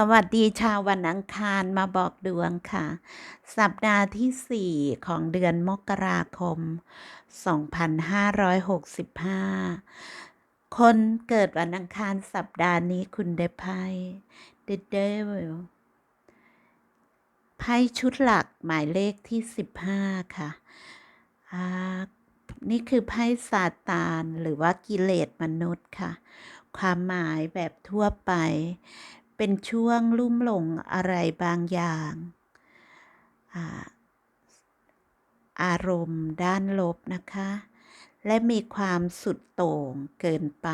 สวัสดีชาววันอังคารมาบอกดวงค่ะ สัปดาห์ที่ 4 ของเดือนมกราคม 2565 คนเกิดวันอังคารสัปดาห์นี้คุณได้ไพ่ The Devil ไพ่ชุดหลักหมายเลขที่ 15 ค่ะอ่านี่คือไพ่ซาตานหรือว่ากิเลสมนุษย์ค่ะ ความหมายแบบทั่วไป เป็นช่วงลุ่มหลงอะไรบางอย่างอารมณ์ด้านลบนะคะ และมีความสุดโต่งเกินไป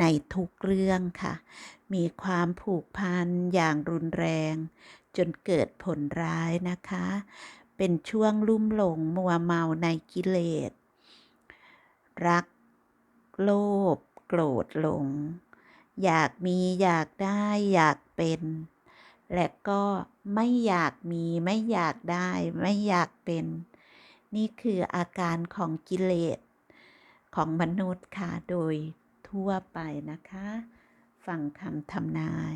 ในทุกเรื่องค่ะ มีความผูกพันอย่างรุนแรง จนเกิดผลร้ายนะคะ เป็นช่วงลุ่มหลงมัวเมาในกิเลส รัก โลภ โกรธหลง อยากมีอยากได้อยากเป็น และก็ไม่อยากมีไม่อยากได้ไม่อยากเป็น นี่คืออาการของกิเลสของมนุษย์ค่ะโดยทั่วไปนะคะ ฟังคำทำนาย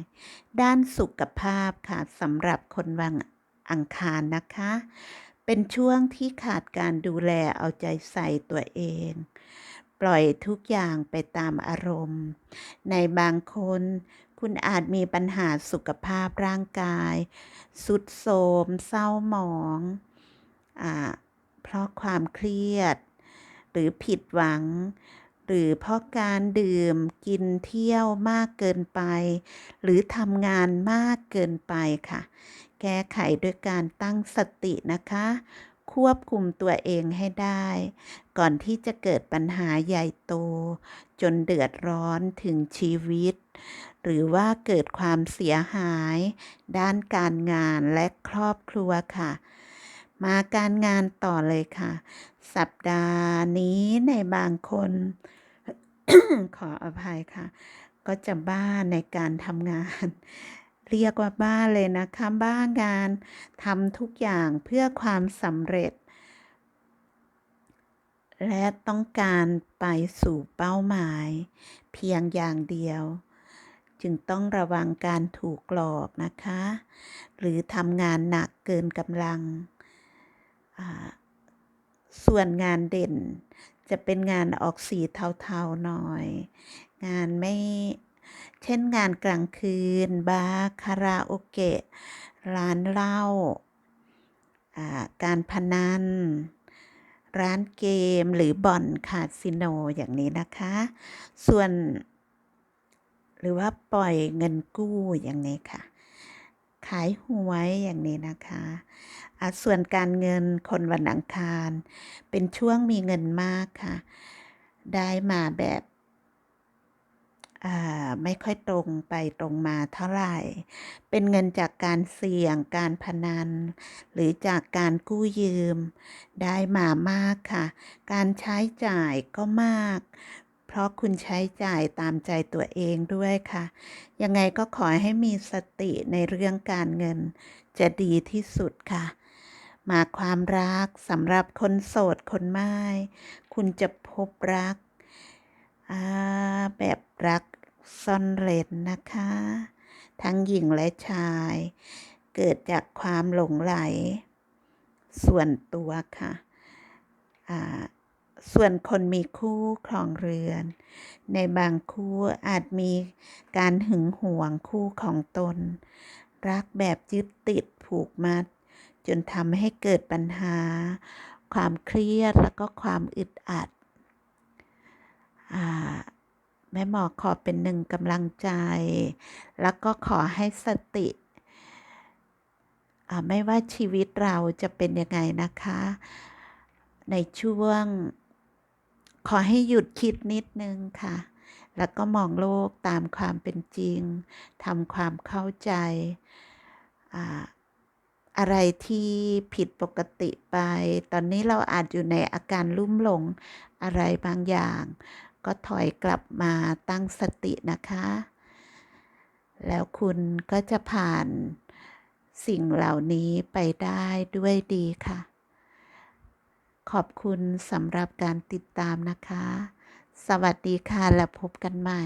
ด้านสุขภาพค่ะสำหรับคนวันอังคารนะคะ เป็นช่วงที่ขาดการดูแลเอาใจใส่ตัวเอง ปล่อยทุกอย่างไปตามอารมณ์ ในบางคนคุณอาจมีปัญหาสุขภาพร่างกาย สุดโทมเศร้าหมองอเพราะความเครียด หรือผิดหวัง หรือเพราะการดื่มกินเที่ยวมากเกินไป หรือทำงานมากเกินไปค่ะ แก้ไขด้วยการตั้งสตินะคะ ควบคุมตัวเองให้ได้ ก่อนที่จะเกิดปัญหาใหญ่โต จนเดือดร้อนถึงชีวิต หรือว่าเกิดความเสียหาย ด้านการงานและครอบครัวค่ะ มาการงานต่อเลยค่ะ สัปดาห์นี้ในบางคน ขออภัยค่ะ ก็จะบ้าในการทำงาน เรียกว่าบ้าเลยนะคะบ้างานทำทุกอย่างเพื่อความสำเร็จ และต้องการไปสู่เป้าหมาย เพียงอย่างเดียว จึงต้องระวังการถูกหลอกนะคะ หรือทำงานหนักเกินกำลัง ส่วนงานเด่นจะเป็นงานออกสีเทาๆหน่อย งานไม่ เช่นงานกลางคืน บาร์คาราโอเกะ ร้านเหล้าการพนัน ร้านเกมหรือบ่อนคาสิโนอย่างนี้นะคะ ส่วน หรือว่าปล่อยเงินกู้อย่างนี้ค่ะ ขายหวยอย่างนี้นะคะส่วนการเงินคนวันอังคาร เป็นช่วงมีเงินมากค่ะ ได้มาแบบ ไม่ค่อยตรงไปตรงมาเท่าไหร่ เป็นเงินจากการเสี่ยงการพนัน หรือจากการกู้ยืม ได้มามากค่ะ การใช้จ่ายก็มาก เพราะคุณใช้จ่ายตามใจตัวเองด้วยค่ะ ยังไงก็ขอให้มีสติในเรื่องการเงินจะดีที่สุดค่ะ มาความรักสำหรับคนโสดคนไม่ คุณจะพบรัก แบบรักซ่อนเร้นนะคะ ทั้งหญิงและชาย เกิดจากความหลงไหล ส่วนตัวค่ะส่วนคนมีคู่ครองเรือน ในบางคู่อาจมีการหึงหวงคู่ของตน รักแบบยึดติดผูกมัด จนทำให้เกิดปัญหา ความเครียดแล้วก็ความอึดอัด แม่หมอขอเป็นหนึ่งกำลังใจ แล้วก็ขอให้สติไม่ว่าชีวิตเราจะเป็นยังไงนะคะ ในช่วง ขอให้หยุดคิดนิดนึงค่ะ แล้วก็มองโลกตามความเป็นจริงทำความเข้าใจอะไรที่ผิดปกติไป ตอนนี้เราอาจอยู่ในอาการลุ่มหลงอะไรบางอย่าง ก็ถอยกลับมาตั้งสตินะคะ แล้วคุณก็จะผ่านสิ่งเหล่านี้ไปได้ด้วยดีค่ะ ขอบคุณสำหรับการติดตามนะคะ สวัสดีค่ะ และพบกันใหม่